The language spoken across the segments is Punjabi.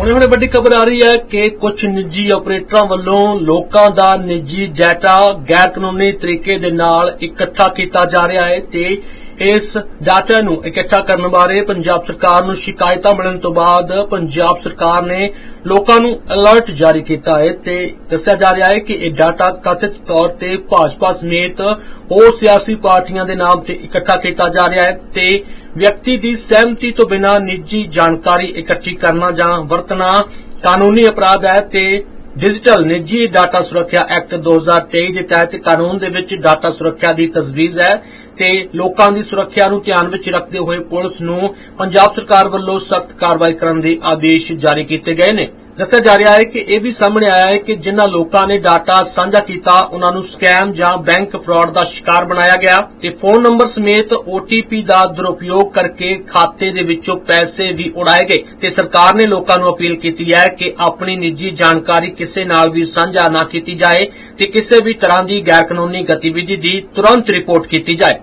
ਹੁਣੇ ਹੁਣੇ ਵੱਡੀ ਖਬਰ ਆ ਰਹੀ ਹੈ ਕਿ ਕੁਝ ਨਿੱਜੀ ਆਪਰੇਟਰਾਂ ਵੱਲੋਂ ਲੋਕਾਂ ਦਾ ਨਿੱਜੀ ਡਾਟਾ ਗੈਰ ਕਾਨੂੰਨੀ ਤਰੀਕੇ ਦੇ ਨਾਲ ਇਕੱਠਾ ਕੀਤਾ ਜਾ ਰਿਹਾ ਹੈ ਤੇ ਇਸ ਡਾਟਾ ਨੂੰ ਇਕੱਠਾ ਕਰਨ ਬਾਰੇ ਪੰਜਾਬ ਸਰਕਾਰ ਨੂੰ ਸ਼ਿਕਾਇਤਾਂ ਮਿਲਣ ਤੋਂ ਬਾਅਦ ਪੰਜਾਬ ਸਰਕਾਰ ਨੇ ਲੋਕਾਂ ਨੂੰ ਅਲਰਟ ਜਾਰੀ ਕੀਤਾ ਹੈ ਤੇ ਦੱਸਿਆ ਜਾ ਰਿਹਾ ਹੈ ਕਿ ਇਹ ਡਾਟਾ ਕਥਿਤ ਤੌਰ ਤੇ ਭਾਜਪਾ ਸਮੇਤ ਹੋਰ ਸਿਆਸੀ ਪਾਰਟੀਆਂ ਦੇ ਨਾਮ ਤੇ ਇਕੱਠਾ ਕੀਤਾ ਜਾ ਰਿਹਾ ਹੈ ਤੇ ਵਿਅਕਤੀ ਦੀ ਸਹਿਮਤੀ ਤੋਂ ਬਿਨਾਂ ਨਿੱਜੀ ਜਾਣਕਾਰੀ ਇਕੱਠੀ ਕਰਨਾ ਜਾਂ ਵਰਤਣਾ ਕਾਨੂੰਨੀ ਅਪਰਾਧ ਹੈ ਤੇ ਡਿਜੀਟਲ ਨਿੱਜੀ ਡਾਟਾ ਸੁਰੱਖਿਆ ਐਕਟ 2023 ਦੇ ਤਹਿਤ ਕਾਨੂੰਨ ਦੇ ਵਿੱਚ ਡਾਟਾ ਸੁਰੱਖਿਆ ਦੀ ਤਜਵੀਜ਼ ਹੈ ਤੇ ਲੋਕਾਂ ਦੀ ਸੁਰੱਖਿਆ ਨੂੰ ਧਿਆਨ ਵਿੱਚ ਰੱਖਦੇ ਹੋਏ ਪੁਲਿਸ ਨੂੰ ਪੰਜਾਬ ਸਰਕਾਰ ਵੱਲੋਂ ਸਖਤ ਕਾਰਵਾਈ ਕਰਨ ਦੇ ਆਦੇਸ਼ ਜਾਰੀ ਕੀਤੇ ਗਏ ਨੇ। ਦੱਸਿਆ ਜਾ ਰਿਹਾ ਹੈ ਕਿ ਇਹ ਵੀ ਸਾਹਮਣੇ ਆਇਆ ਹੈ ਕਿ ਜਿਨ੍ਹਾਂ ਲੋਕਾਂ ਨੇ ਡਾਟਾ ਸਾਂਝਾ ਕੀਤਾ, ਉਹਨਾਂ ਨੂੰ ਸਕੈਮ ਜਾਂ ਬੈਂਕ ਫਰਾਡ ਦਾ ਸ਼ਿਕਾਰ ਬਣਾਇਆ ਗਿਆ ਤੇ ਫੋਨ ਨੰਬਰ ਸਮੇਤ OTP ਦਾ ਦੁਰਉਪਯੋਗ ਕਰਕੇ ਖਾਤੇ ਦੇ ਵਿੱਚੋਂ ਪੈਸੇ ਵੀ ਉਡਾਏ ਗਏ ਤੇ ਸਰਕਾਰ ਨੇ ਲੋਕਾਂ ਨੂੰ ਅਪੀਲ ਕੀਤੀ ਹੈ ਕਿ ਆਪਣੀ ਨਿੱਜੀ ਜਾਣਕਾਰੀ ਕਿਸੇ ਨਾਲ ਵੀ ਸਾਂਝਾ ਨਾ ਕੀਤੀ ਜਾਏ ਤੇ ਕਿਸੇ ਵੀ ਤਰ੍ਹਾਂ ਦੀ ਗੈਰ ਕਾਨੂੰਨੀ ਗਤੀਵਿਧੀ ਦੀ ਤੁਰੰਤ ਰਿਪੋਰਟ ਕੀਤੀ ਜਾਏ।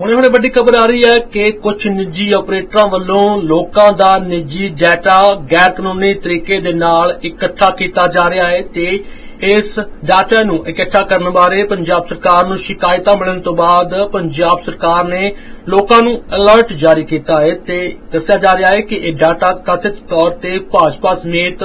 ਹੁਣੇ ਹੁਣੇ ਵੱਡੀ ਖਬਰ ਆ ਰਹੀ ਹੈ ਕਿ ਕੁਝ ਨਿੱਜੀ ਆਪਰੇਟਰਾਂ ਵੱਲੋਂ ਲੋਕਾਂ ਦਾ ਨਿੱਜੀ ਡਾਟਾ ਗੈਰ ਕਾਨੂੰਨੀ ਤਰੀਕੇ ਦੇ ਨਾਲ ਇਕੱਠਾ ਕੀਤਾ ਜਾ ਰਿਹਾ ਹੈ ਤੇ ਇਸ ਡਾਟਾ ਨੂੰ ਇਕੱਠਾ ਕਰਨ ਬਾਰੇ ਪੰਜਾਬ ਸਰਕਾਰ ਨੂੰ ਸ਼ਿਕਾਇਤਾਂ ਮਿਲਣ ਤੋਂ ਬਾਅਦ ਪੰਜਾਬ ਸਰਕਾਰ ਨੇ ਲੋਕਾਂ ਨੂੰ ਅਲਰਟ ਜਾਰੀ ਕੀਤਾ ਹੈ ਤੇ ਦੱਸਿਆ ਜਾ ਰਿਹਾ ਹੈ ਕਿ ਇਹ ਡਾਟਾ ਕਥਿਤ ਤੌਰ ਤੇ ਭਾਜਪਾ ਸਮੇਤ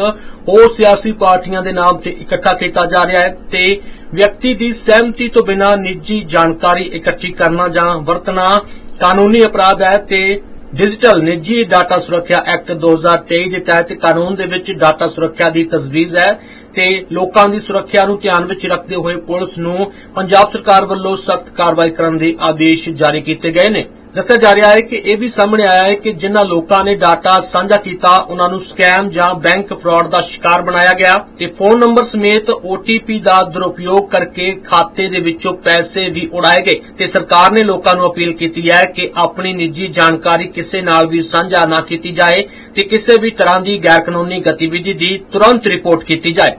ਹੋਰ ਸਿਆਸੀ ਪਾਰਟੀਆਂ ਦੇ ਨਾਮ ਤੇ ਇਕੱਠਾ ਕੀਤਾ ਜਾ ਰਿਹਾ ਹੈ ਤੇ ਵਿਅਕਤੀ ਦੀ ਸਹਿਮਤੀ ਤੋਂ ਬਿਨਾਂ ਨਿੱਜੀ ਜਾਣਕਾਰੀ ਇਕੱਠੀ ਕਰਨਾ ਜਾਂ ਵਰਤਣਾ ਕਾਨੂੰਨੀ ਅਪਰਾਧ ਹੈ ਤੇ ਡਿਜੀਟਲ ਨਿੱਜੀ ਡਾਟਾ ਸੁਰੱਖਿਆ ਐਕਟ 2023 ਦੇ ਤਹਿਤ ਕਾਨੂੰਨ ਦੇ ਵਿੱਚ ਡਾਟਾ ਸੁਰੱਖਿਆ ਦੀ ਤਜਵੀਜ਼ ਹੈ। ਤੇ ਲੋਕਾਂ ਦੀ ਸੁਰੱਖਿਆ ਨੂੰ ਧਿਆਨ ਵਿੱਚ ਰੱਖਦੇ ਹੋਏ ਪੁਲਿਸ ਨੂੰ ਪੰਜਾਬ ਸਰਕਾਰ ਵੱਲੋਂ ਸਖਤ ਕਾਰਵਾਈ ਕਰਨ ਦੇ ਆਦੇਸ਼ ਜਾਰੀ ਕੀਤੇ ਗਏ ਨੇ। ਦੱਸਿਆ ਜਾ ਰਿਹਾ ਹੈ ਕਿ ਇਹ ਵੀ ਸਾਹਮਣੇ ਆਇਆ ਹੈ ਕਿ ਜਿਨ੍ਹਾਂ ਲੋਕਾਂ ਨੇ ਡਾਟਾ ਸਾਂਝਾ ਕੀਤਾ, ਉਹਨਾਂ ਨੂੰ ਸਕੈਮ ਜਾਂ ਬੈਂਕ ਫਰਾਡ ਦਾ ਸ਼ਿਕਾਰ ਬਣਾਇਆ ਗਿਆ ਤੇ ਫੋਨ ਨੰਬਰ ਸਮੇਤ OTP ਦਾ ਦੁਰਉਪਯੋਗ ਕਰਕੇ ਖਾਤੇ ਦੇ ਵਿੱਚੋਂ ਪੈਸੇ ਵੀ ਉਡਾਏ ਗਏ ਤੇ ਸਰਕਾਰ ਨੇ ਲੋਕਾਂ ਨੂੰ ਅਪੀਲ ਕੀਤੀ ਹੈ ਕਿ ਆਪਣੀ ਨਿੱਜੀ ਜਾਣਕਾਰੀ ਕਿਸੇ ਨਾਲ ਵੀ ਸਾਂਝਾ ਨਾ ਕੀਤੀ ਜਾਏ ਤੇ ਕਿਸੇ ਵੀ ਤਰ੍ਹਾਂ ਦੀ ਗੈਰਕਾਨੂੰਨੀ ਗਤੀਵਿਧੀ ਦੀ ਤੁਰੰਤ ਰਿਪੋਰਟ ਕੀਤੀ ਜਾਏ।